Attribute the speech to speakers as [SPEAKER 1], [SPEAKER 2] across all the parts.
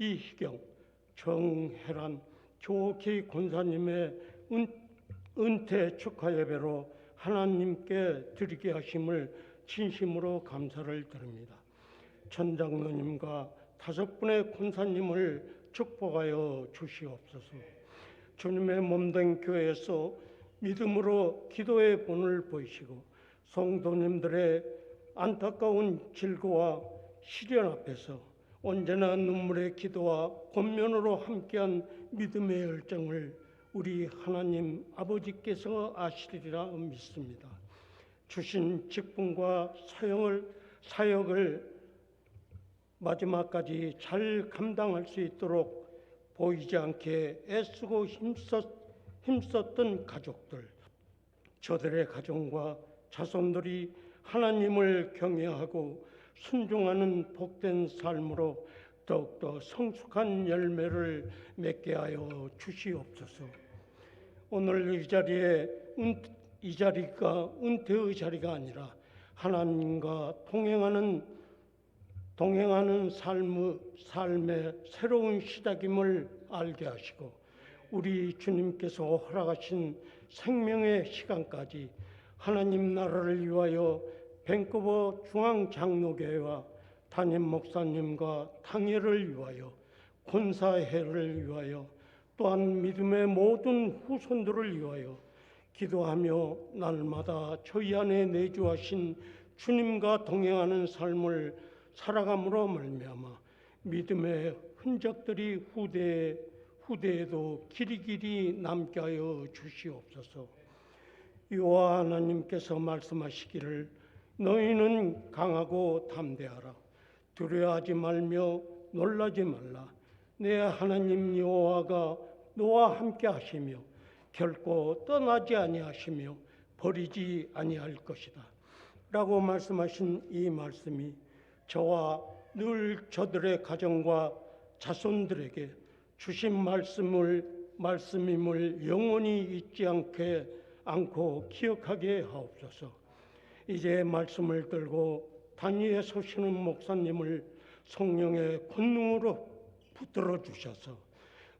[SPEAKER 1] 이희경, 정혜란, 조기 권사님의 은, 은퇴 축하 예배로 하나님께 드리게 하심을 진심으로 감사를 드립니다. 천장로님과 다섯 분의 권사님을 축복하여 주시옵소서. 주님의 몸된 교회에서 믿음으로 기도의 본을 보이시고 성도님들의 안타까운 질고와 시련 앞에서 언제나 눈물의 기도와 권면으로 함께한 믿음의 열정을 우리 하나님 아버지께서 아시리라 믿습니다. 주신 직분과 사역을 사역을 마지막까지 잘 감당할 수 있도록 보이지 않게 애쓰고 힘썼, 힘썼던 가족들, 저들의 가정과 자손들이 하나님을 경외하고 순종하는 복된 삶으로 더욱더 성숙한 열매를 맺게 하여 주시옵소서. 오늘 이 자리에 은, 이 자리가 은퇴의 자리가 아니라 하나님과 동행하는 동행하는 삶의 삶의 새로운 시작임을 알게 하시고 우리 주님께서 허락하신 생명의 시간까지 하나님 나라를 위하여 밴쿠버 중앙장로교회와 담임 목사님과 당회를 위하여 군사회를 위하여 또한 믿음의 모든 후손들을 위하여 기도하며 날마다 저희 안에 내주하신 주님과 동행하는 삶을 살아감으로 말미암아 믿음의 흔적들이 후대 후대에도 길이길이 남게 하여 주시옵소서. 여호와 하나님께서 말씀하시기를 너희는 강하고 담대하라. 두려워하지 말며 놀라지 말라. 내 하나님 여호와가 너와 함께 하시며 결코 떠나지 아니하시며 버리지 아니할 것이다. 라고 말씀하신 이 말씀이 저와 늘 저들의 가정과 자손들에게 주신 말씀을 말씀임을 영원히 잊지 않게 않고 기억하게 하옵소서. 이제 말씀을 들고 단위에 서시는 목사님을 성령의 권능으로 붙들어 주셔서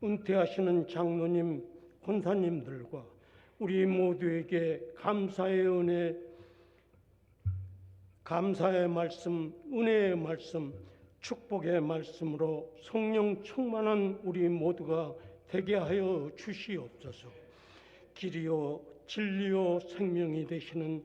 [SPEAKER 1] 은퇴하시는 장로님, 권사님들과 우리 모두에게 감사의 은혜, 감사의 말씀, 은혜의 말씀, 축복의 말씀으로 성령 충만한 우리 모두가 되게 하여 주시옵소서. 길이요 진리요 생명이 되시는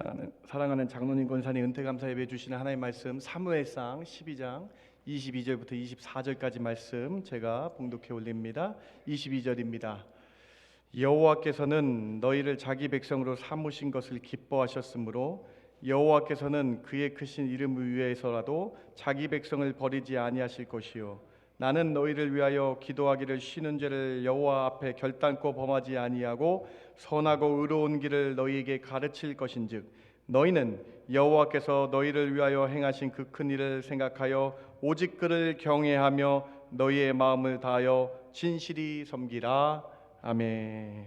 [SPEAKER 2] 사랑하는, 사랑하는 장로님 권사님 은퇴 감사 예배 주시는 하나님의 말씀 사무엘상 12장 22절부터 24절까지 말씀 제가 봉독해 올립니다. 22절입니다. 여호와께서는 너희를 자기 백성으로 삼으신 것을 기뻐하셨으므로 여호와께서는 그의 크신 이름을 위해서라도 자기 백성을 버리지 아니하실 것이요 나는 너희를 위하여 기도하기를 쉬는 죄를 여호와 앞에 결단코 범하지 아니하고 선하고 의로운 길을 너희에게 가르칠 것인즉 너희는 여호와께서 너희를 위하여 행하신 그 큰 일을 생각하여 오직 그를 경외하며 너희의 마음을 다하여 진실이 섬기라 아멘.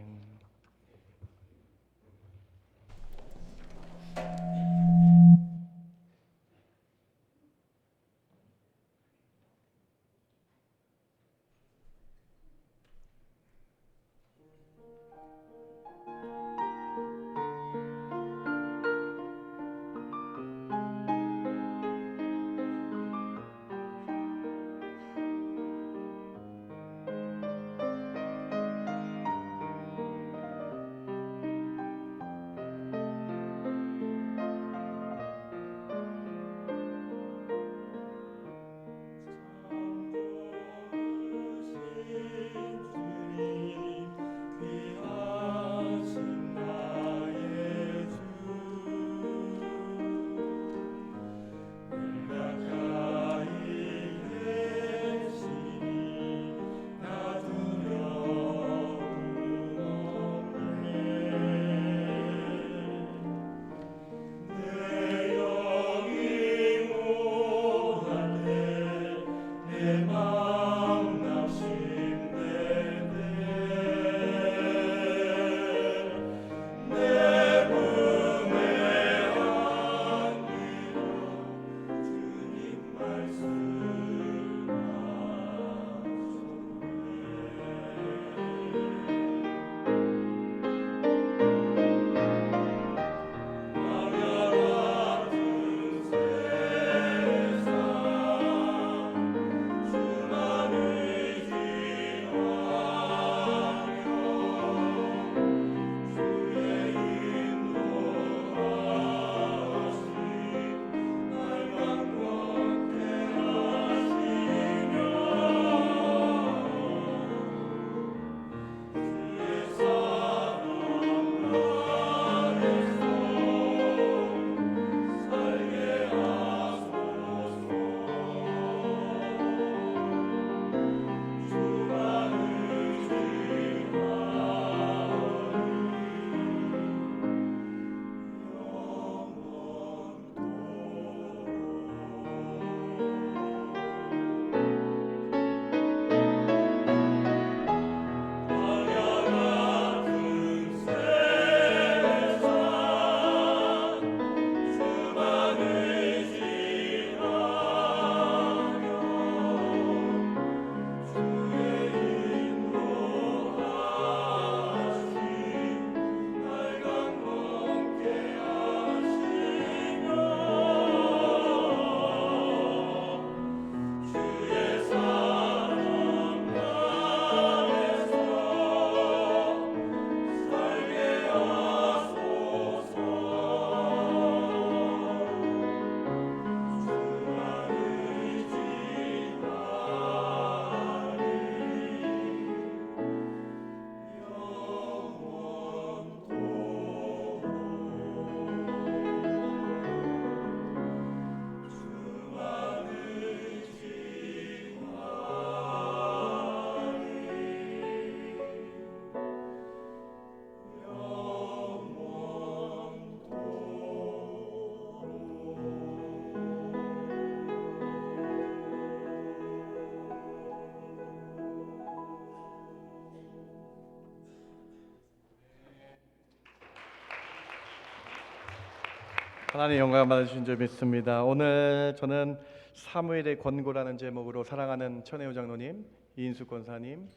[SPEAKER 2] 하나님 영광 받으신 줄 믿습니다. 오늘 저는 사무엘의 권고라는 제목으로 사랑하는 천혜우 장로님, 이인숙 권사님,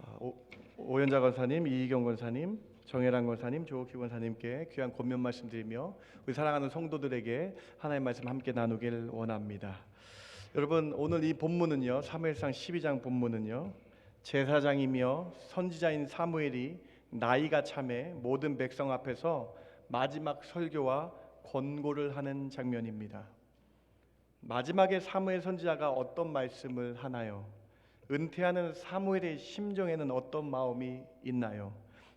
[SPEAKER 2] 어, 오- 오연자 권사님, 이희경 권사님, 정혜란 권사님, 조옥희 권사님께 귀한 권면 말씀드리며 우리 사랑하는 성도들에게 하나님 말씀 함께 나누길 원합니다. 여러분 오늘 이 본문은요 사무엘상 12장 본문은요 제사장이며 선지자인 사무엘이 나이가 참해 모든 백성 앞에서 마지막 설교와 권고를 하는 장면입니다. 마지막에 사무엘 선지자가 어떤 말씀을 하나요? 은퇴하는 사무엘의 심정에는 어떤 마음이 있나요?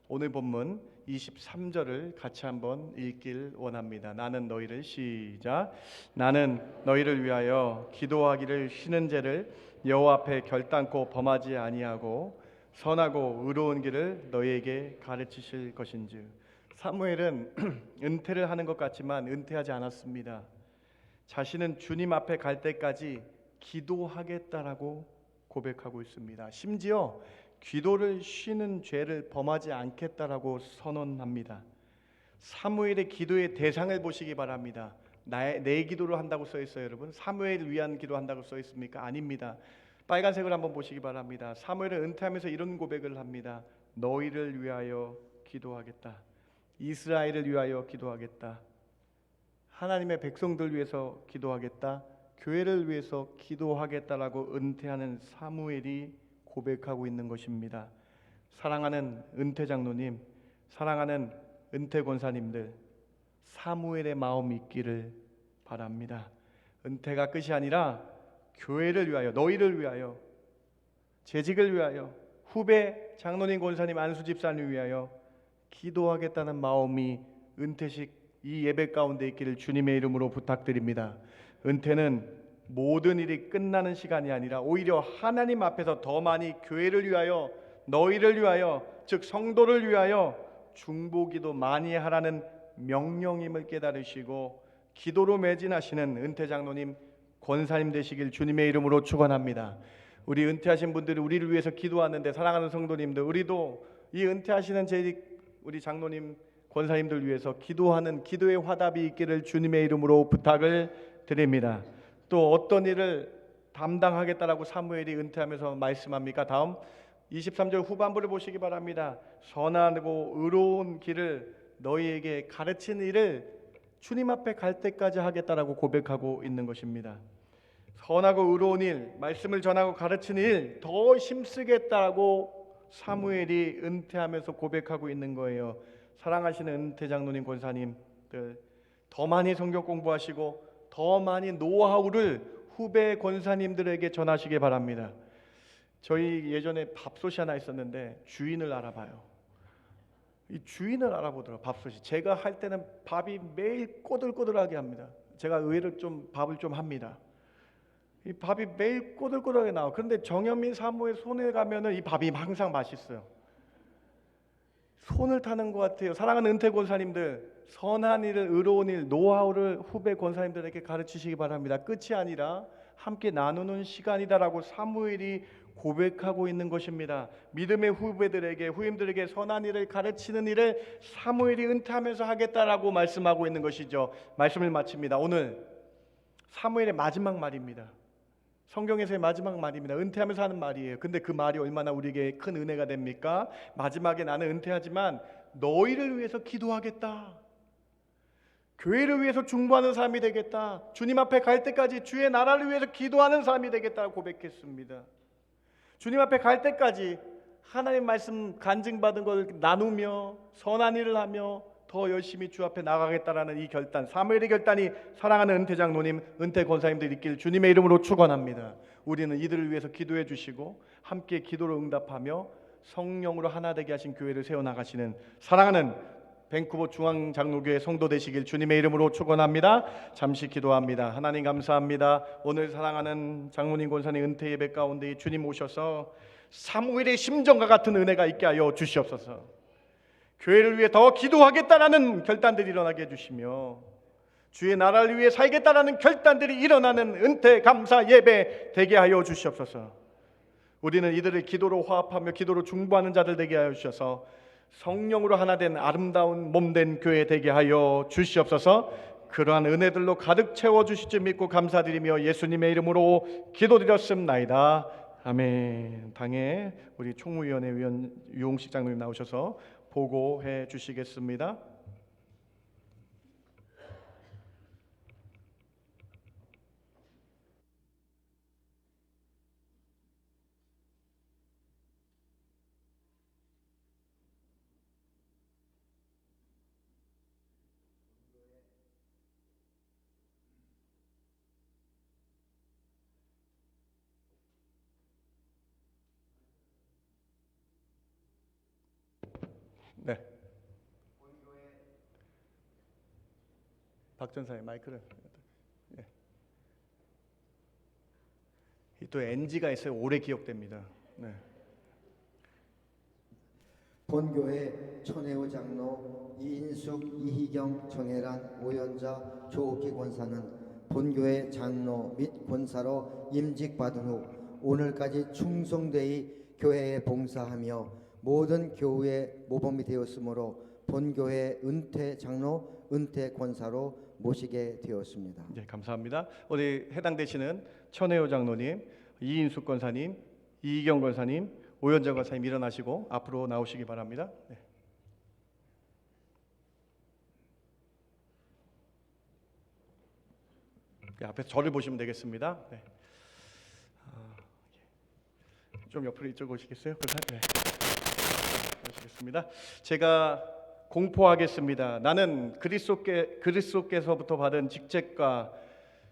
[SPEAKER 2] 오늘 본문 23절을 같이 한번 읽길 원합니다. 나는 너희를 시작 나는 너희를 위하여 기도하기를 쉬는 죄를 여호와 앞에 결단코 범하지 아니하고 선하고 의로운 길을 너희에게 가르치실 것인즉 사무엘은 은퇴를 하는 것 같지만 은퇴하지 않았습니다. 자신은 주님 앞에 갈 때까지 기도하겠다라고 고백하고 있습니다. 심지어 기도를 쉬는 죄를 범하지 않겠다라고 선언합니다. 사무엘의 기도의 대상을 보시기 바랍니다. 나의 내 기도를 한다고 써 있어요, 여러분. 사무엘을 위한 기도 한다고 써 있습니까? 아닙니다. 빨간색을 한번 보시기 바랍니다. 사무엘은 은퇴하면서 이런 고백을 합니다. 너희를 위하여 기도하겠다. 이스라엘을 위하여 기도하겠다. 하나님의 백성들 위해서 기도하겠다. 교회를 위해서 기도하겠다라고 은퇴하는 사무엘이 고백하고 있는 것입니다. 사랑하는 은퇴 장로님, 사랑하는 은퇴 권사님들, 사무엘의 마음이 있기를 바랍니다. 은퇴가 끝이 아니라 교회를 위하여, 너희를 위하여, 재직을 위하여, 후배 장로님 권사님 안수 집사님 위하여 기도하겠다는 마음이 은퇴식 이 예배 가운데 있기를 주님의 이름으로 부탁드립니다. 은퇴는 모든 일이 끝나는 시간이 아니라 오히려 하나님 앞에서 더 많이 교회를 위하여 너희를 위하여 즉 성도를 위하여 중보기도 많이 하라는 명령임을 깨달으시고 기도로 매진하시는 은퇴 장로님 권사님 되시길 주님의 이름으로 축원합니다. 우리 은퇴하신 분들이 우리를 위해서 기도하는데 사랑하는 성도님들 우리도 이 은퇴하시는 제 우리 장로님 권사님들 위해서 기도하는 기도의 화답이 있기를 주님의 이름으로 부탁을 드립니다. 또 어떤 일을 담당하겠다라고 사무엘이 은퇴하면서 말씀합니까? 다음 23절 후반부를 보시기 바랍니다. 선하고 의로운 길을 너희에게 가르치는 일을 주님 앞에 갈 때까지 하겠다라고 고백하고 있는 것입니다. 선하고 의로운 일, 말씀을 전하고 가르치는 일 더 힘쓰겠다고 사무엘이 은퇴하면서 고백하고 있는 거예요. 사랑하시는 은퇴 장로님 권사님들 더 많이 성경 공부하시고 더 많이 노하우를 후배 권사님들에게 전하시기 바랍니다. 저희 예전에 밥솥이 하나 있었는데 주인을 알아봐요. 이 주인을 알아보더라고 밥솥이. 제가 할 때는 밥이 매일 꼬들꼬들하게 합니다. 제가 의외로 좀 밥을 좀 합니다. 이 밥이 매일 꼬들꼬들하게 나와. 그런데 정현민 사모의 손에 가면은 이 밥이 항상 맛있어요. 손을 타는 것 같아요. 사랑하는 은퇴 권사님들, 선한 일을 의로운 일, 노하우를 후배 권사님들에게 가르치시기 바랍니다. 끝이 아니라 함께 나누는 시간이다라고 사무엘이 고백하고 있는 것입니다. 믿음의 후배들에게 후임들에게 선한 일을 가르치는 일을 사무엘이 은퇴하면서 하겠다라고 말씀하고 있는 것이죠. 말씀을 마칩니다. 오늘 사무엘의 마지막 말입니다. 성경에서의 마지막 말입니다. 은퇴하면서 하는 말이에요. 근데 그 말이 얼마나 우리에게 큰 은혜가 됩니까? 마지막에 나는 은퇴하지만 너희를 위해서 기도하겠다. 교회를 위해서 중보하는 삶이 되겠다. 주님 앞에 갈 때까지 주의 나라를 위해서 기도하는 삶이 되겠다고 고백했습니다. 주님 앞에 갈 때까지 하나님 말씀 간증받은 걸 나누며 선한 일을 하며 더 열심히 주 앞에 나가겠다라는 이 결단, 사무엘의 결단이 사랑하는 은퇴 장로님, 은퇴 권사님들 있길 주님의 이름으로 축원합니다. 우리는 이들을 위해서 기도해 주시고 함께 기도로 응답하며 성령으로 하나 되게 하신 교회를 세워 나가시는 사랑하는 밴쿠버 중앙 장로교회 성도 되시길 주님의 이름으로 축원합니다. 잠시 기도합니다. 하나님 감사합니다. 오늘 사랑하는 장로님 권사님 은퇴 예배 가운데 주님 오셔서 사무엘의 심정과 같은 은혜가 있게 하여 주시옵소서. 교회를 위해 더 기도하겠다라는 결단들이 일어나게 해주시며 주의 나라를 위해 살겠다라는 결단들이 일어나는 은퇴 감사 예배 되게 하여 주시옵소서. 우리는 이들을 기도로 화합하며 기도로 중보하는 자들 되게 하여 주셔서 성령으로 하나 된 아름다운 몸 된 교회 되게 하여 주시옵소서. 그러한 은혜들로 가득 채워 주실 줄 믿고 감사드리며 예수님의 이름으로 기도드렸습나이다. 아멘. 당에 우리 총무위원회 위원 유홍식 장로님 나오셔서 보고해 주시겠습니다. 네. 박 전사의 마이크를. 예. 이또 NG가 있어요. 오래 기억됩니다. 네.
[SPEAKER 3] 본교회 천혜우 장로 이인숙 이희경 정혜란 오연자 조옥희 권사는 본교회 장로 및 권사로 임직받은 후 오늘까지 충성되이 교회에 봉사하며 모든 교우의 모범이 되었으므로 본교회 은퇴 장로 은퇴 권사로 모시게 되었습니다.
[SPEAKER 2] 네, 감사합니다. 우리 해당 되시는 천혜호 장로님, 이인숙 권사님, 이희경 권사님, 오현정 권사님 일어나시고 앞으로 나오시기 바랍니다. 네. 네, 앞에서 저를 보시면 되겠습니다. 네. 아, 예. 좀 옆으로 이쪽 오시겠어요? 네. 하시겠습니다. 제가 공포하겠습니다. 나는 그리스도께 그리스도께서부터 받은 직책과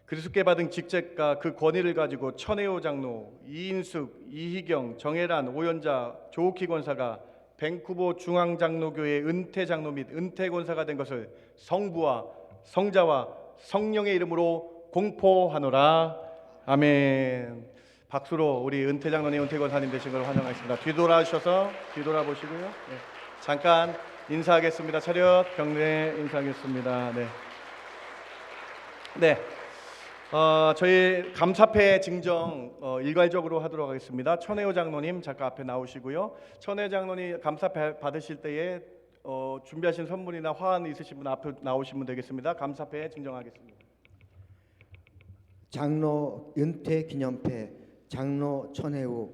[SPEAKER 2] 그리스도께 받은 직책과 그 권위를 가지고 천혜호 장로, 이인숙, 이희경, 정혜란, 오연자, 조옥희 권사가 밴쿠버 중앙 장로교회 은퇴 장로 및 은퇴 권사가 된 것을 성부와 성자와 성령의 이름으로 공포하노라. 아멘. 박수로 우리 은퇴 장로님, 은퇴 권사님 되신 걸 환영하겠습니다. 뒤돌아 주셔서 뒤돌아 보시고요. 네. 잠깐 인사하겠습니다. 차렷 경례 인사하겠습니다. 네. 네. 어, 저희 감사패 증정 어, 일괄적으로 하도록 하겠습니다. 천혜호 장로님 잠깐 앞에 나오시고요. 천혜호 장로님 감사패 받으실 때에 어, 준비하신 선물이나 화환 있으신 분 앞에 나오시면 되겠습니다. 감사패 증정하겠습니다.
[SPEAKER 3] 장로 은퇴 기념패 장로 천혜우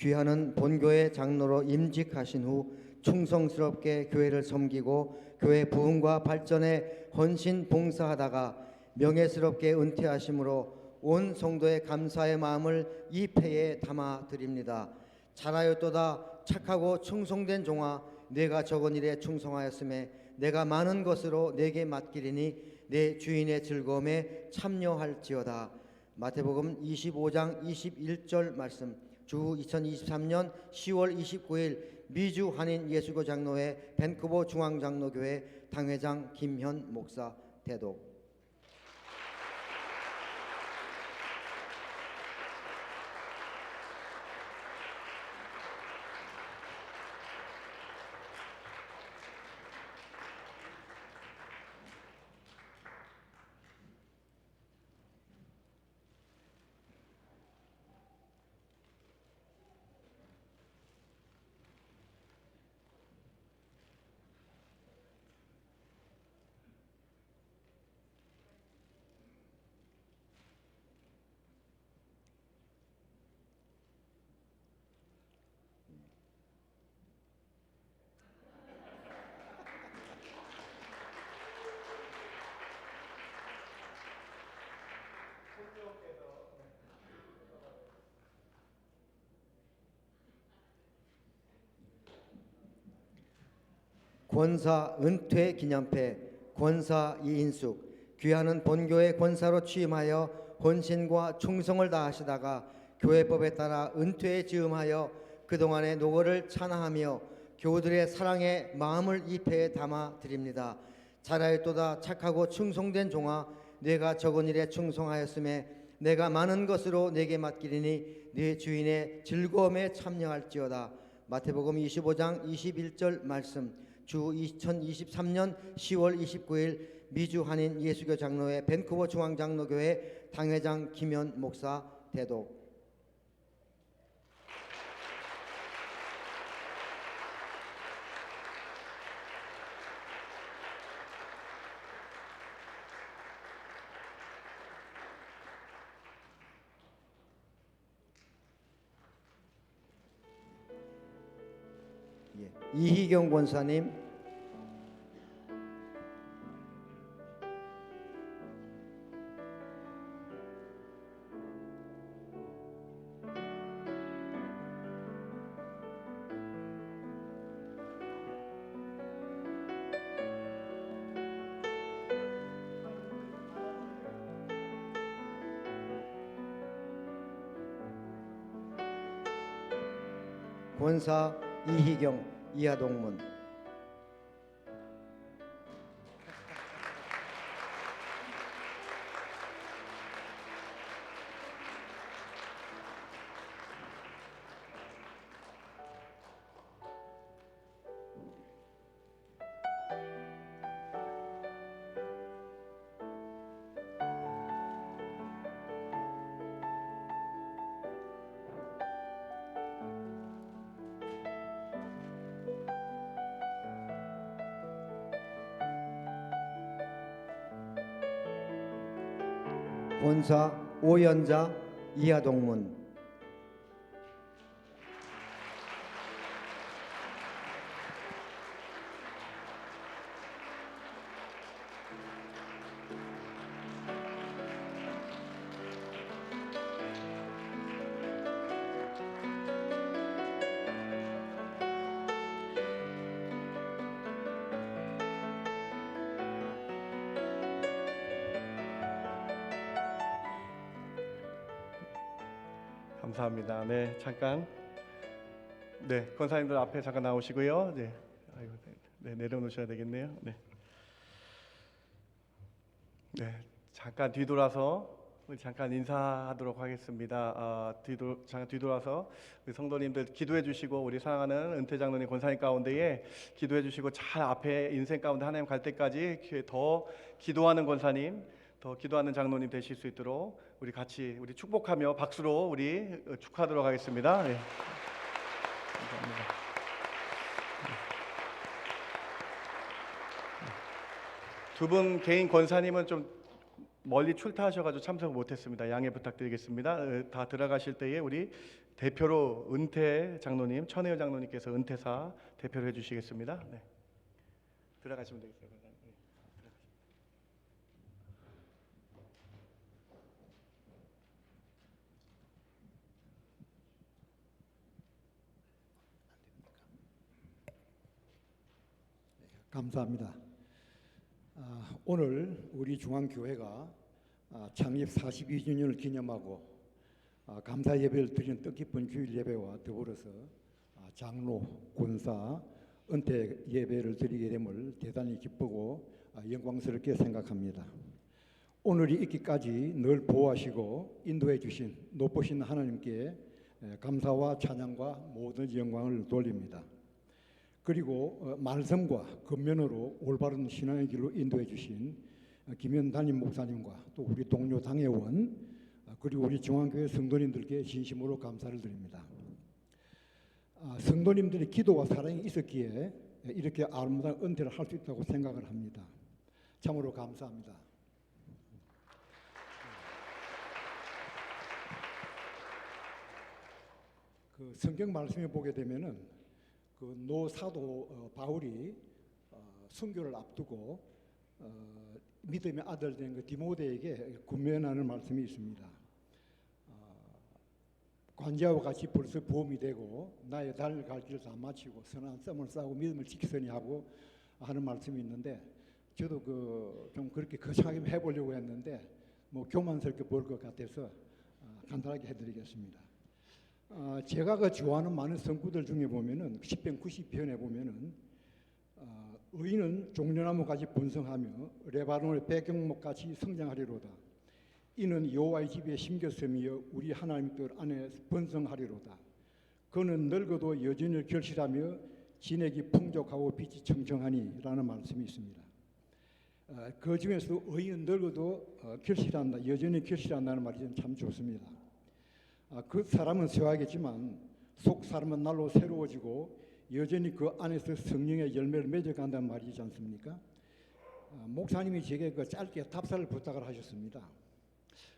[SPEAKER 3] 귀하는 본교회 장로로 임직하신 후 충성스럽게 교회를 섬기고 교회 부흥과 발전에 헌신 봉사하다가 명예스럽게 은퇴하심으로 온 성도의 감사의 마음을 이 패에 담아 드립니다. 잘하였도다 착하고 충성된 종아 내가 적은 일에 충성하였음에 내가 많은 것으로 내게 맡기리니 내 주인의 즐거움에 참여할지어다. 마태복음 25장 21절 말씀. 주 2023년 10월 29일 미주 한인 예수교 장로회 밴쿠버 중앙 장로교회 당회장 김현 목사 대독. 권사 은퇴 기념패 권사 이인숙 귀하는 본교회 권사로 취임하여 헌신과 충성을 다하시다가 교회법에 따라 은퇴에 즈음하여 그동안의 노고를 찬양하며 교우들의 사랑의 마음을 이 패에 담아 드립니다. 잘하였도다 착하고 충성된 종아 내가 적은 일에 충성하였음에 내가 많은 것으로 내게 맡기리니 네 주인의 즐거움에 참여할지어다. 마태복음 25장 21절 말씀. 주 2023년 10월 29일 미주 한인 예수교 장로회 밴쿠버 중앙장로교회 당회장 김현 목사 대독. 이희경 권사님, 권사 이희경 이하 동문. 권사 오연자 이하동문.
[SPEAKER 2] 감사합니다. 네, 잠깐. 네, 권사님들 앞에 잠깐 나오시고요. 네, 아이고, 네, 내려놓으셔야 되겠네요. 네. 네, 잠깐 뒤돌아서 잠깐 인사하도록 하겠습니다. 아, 뒤돌 잠깐 뒤돌아서 우리 성도님들 기도해 주시고 우리 사랑하는 은퇴 장로님 권사님 가운데에 기도해 주시고 잘 앞에 인생 가운데 하나님 갈 때까지 기- 더 기도하는 권사님, 더 기도하는 장로님 되실 수 있도록 우리 같이 우리 축복하며 박수로 우리 어, 축하하도록 하겠습니다. 네. 감사합니다. 두 분 개인 권사님은 좀 멀리 출타하셔가지고 참석을 못했습니다. 양해 부탁드리겠습니다. 어, 다 들어가실 때에 우리 대표로 은퇴 장로님, 천혜여 장로님께서 은퇴사 대표를 해주시겠습니다. 네. 들어가시면. 권사님. 네.
[SPEAKER 4] 감사합니다. 아, 오늘 우리 중앙교회가 아, 창립 42주년을 기념하고 아, 감사 예배를 드리는 뜻깊은 주일 예배와 더불어서 아, 장로, 권사, 은퇴 예배를 드리게 됨을 대단히 기쁘고 아, 영광스럽게 생각합니다. 오늘이 있기까지 늘 보호하시고 인도해 주신 높으신 하나님께 에, 감사와 찬양과 모든 영광을 돌립니다. 그리고 어, 말씀과 근면으로 올바른 신앙의 길로 인도해 주신 어, 김현 담임 목사님과 또 우리 동료 당회원 어, 그리고 우리 중앙교회 성도님들께 진심으로 감사를 드립니다. 아, 성도님들의 기도와 사랑이 있었기에 이렇게 아름다운 은퇴를 할 수 있다고 생각을 합니다. 참으로 감사합니다. 그 성경 말씀에 보게 되면은 그 노사도 어, 바울이 어, 순교를 앞두고 어, 믿음의 아들 된 그 디모데에게 군면하는 말씀이 있습니다. 어, 관자와 같이 벌써 보험이 되고 나의 달을 갈 길을 다 마치고 선한 썸을 싸고 믿음을 지키서니 하고 하는 말씀이 있는데 저도 그 좀 그렇게 거창하게 해보려고 했는데 뭐 교만스럽게 볼것 같아서 어, 간단하게 해드리겠습니다. 어, 제가 그 좋아하는 많은 성구들 중에 보면은 10편 90편에 보면은 어, 의인은 종려나무같이 번성하며 레바논의 배경목같이 성장하리로다. 이는 여호와의 집에 심겼으며 우리 하나님 뜻 안에 번성하리로다. 그는 늙어도 여전히 결실하며 진액이 풍족하고 빛이 청청하니라는 말씀이 있습니다. 어, 그 중에서 의인은 늙어도 어, 결실한다, 여전히 결실한다는 말이 참 좋습니다. 아, 그 사람은 쇠하겠지만 속 사람은 날로 새로워지고 여전히 그 안에서 성령의 열매를 맺어간다는 말이지 않습니까? 아, 목사님이 제게 그 짧게 답사를 부탁을 하셨습니다.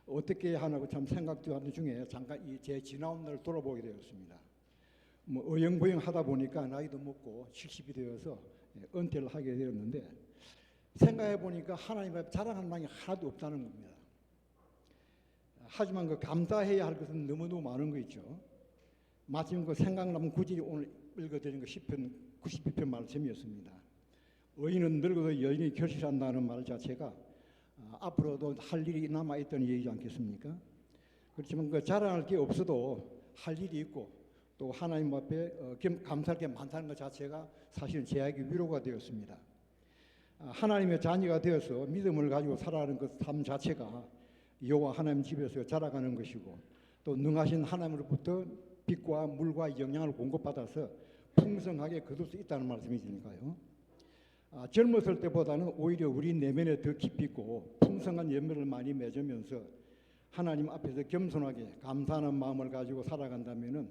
[SPEAKER 4] 어떻게 하나고 참 생각도 하는 중에 잠깐 이 제 지나온 날 돌아보게 되었습니다. 뭐 어영부영 하다 보니까 나이도 먹고 70이 되어서 예, 은퇴를 하게 되었는데 생각해 보니까 하나님 앞에 자랑할 게 하나도 없다는 겁니다. 하지만 그 감사해야 할 것은 너무너무 많은 거 있죠. 마침 그 생각나면 굳이 오늘 읽어드린 그 10편 92편 말씀이었습니다. 의인은 늙어도 여인이 결실한다는 말 자체가 아, 앞으로도 할 일이 남아 있다는 얘기지 않겠습니까? 그렇지만 그 자랑할 게 없어도 할 일이 있고 또 하나님 앞에 어, 겸- 감사할 게 많다는 것 자체가 사실은 제에게 위로가 되었습니다. 아, 하나님의 자녀가 되어서 믿음을 가지고 살아가는 그 삶 자체가 여호와 하나님 집에서 자라가는 것이고 또 능하신 하나님으로부터 빛과 물과 영양을 공급받아서 풍성하게 거둘 수 있다는 말씀이니까요. 아, 젊었을 때보다는 오히려 우리 내면에 더 깊이 있고 풍성한 열매를 많이 맺으면서 하나님 앞에서 겸손하게 감사하는 마음을 가지고 살아간다면은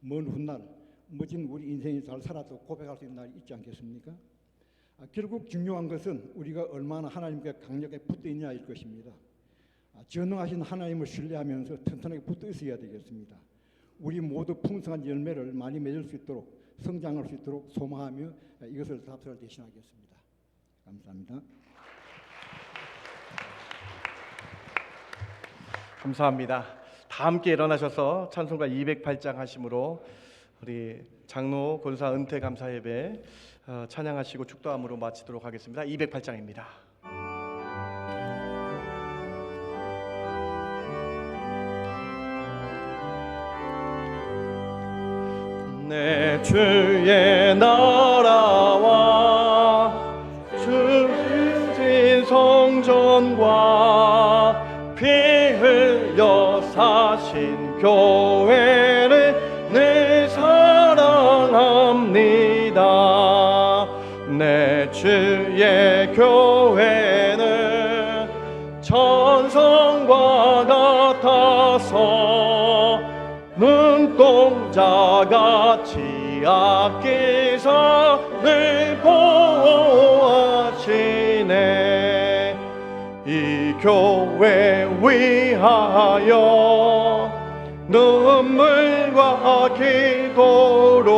[SPEAKER 4] 먼 훗날 멋진 우리 인생이 잘 살아도 고백할 수 있는 날이 있지 않겠습니까? 아, 결국 중요한 것은 우리가 얼마나 하나님께 강력하게 붙어 있냐일 것입니다. 아, 전능하신 하나님을 신뢰하면서 튼튼하게 붙어 있어야 되겠습니다. 우리 모두 풍성한 열매를 많이 맺을 수 있도록 성장할 수 있도록 소망하며 아, 이것을 답변을 대신하겠습니다. 감사합니다.
[SPEAKER 2] 감사합니다. 다 함께 일어나셔서 찬송가 208장 하심으로 우리 장로 권사 은퇴 감사 예배 어, 찬양하시고 축도함으로 마치도록 하겠습니다. 208장입니다. 내 주의 나라와 주신 성전과 피 흘려 사신 교회를 내 사랑합니다. 내 주의 교회 자같이 아끼사 늘 보호하시네. 이 교회 위하여 눈물과 기도로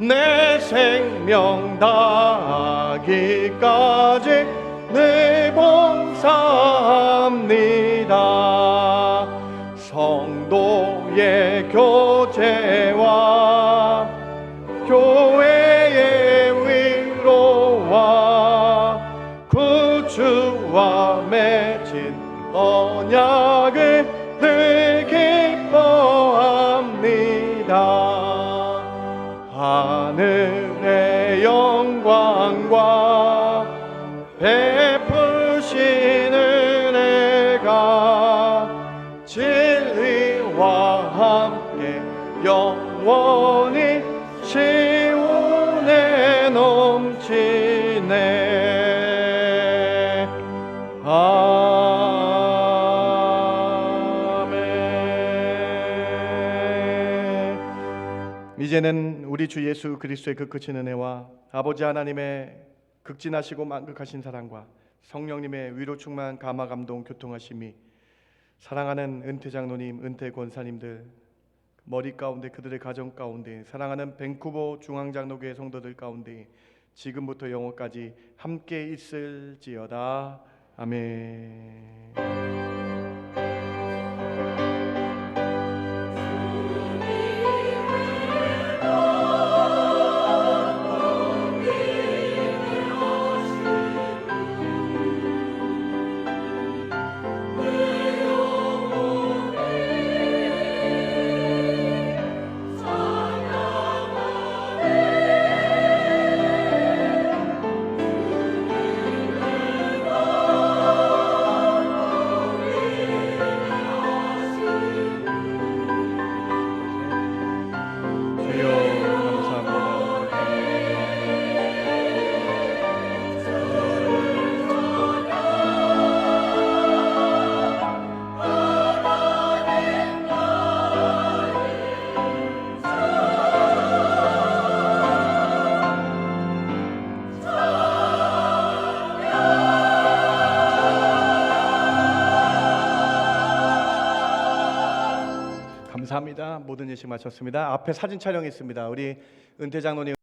[SPEAKER 2] 내 생명 다하기까지 늘 봉사합니다 성도의 교제와 교회의 위로와 구주와 맺힌 언약 시온에 넘치네. 아멘. 이제는 우리 주 예수 그리스도의 그 크신 은혜와 아버지 하나님의 극진하시고 만극하신 사랑과 성령님의 위로 충만 감화 감동 교통하심이 사랑하는 은퇴 장로님, 은퇴 권사님들 머리 가운데 그들의 가정 가운데 사랑하는 밴쿠버 중앙장로교회 성도들 가운데 지금부터 영원까지 함께 있을지어다. 아멘. 감사합니다. 모든 예식 마쳤습니다. 앞에 사진 촬영 있습니다. 우리 은퇴 장로님.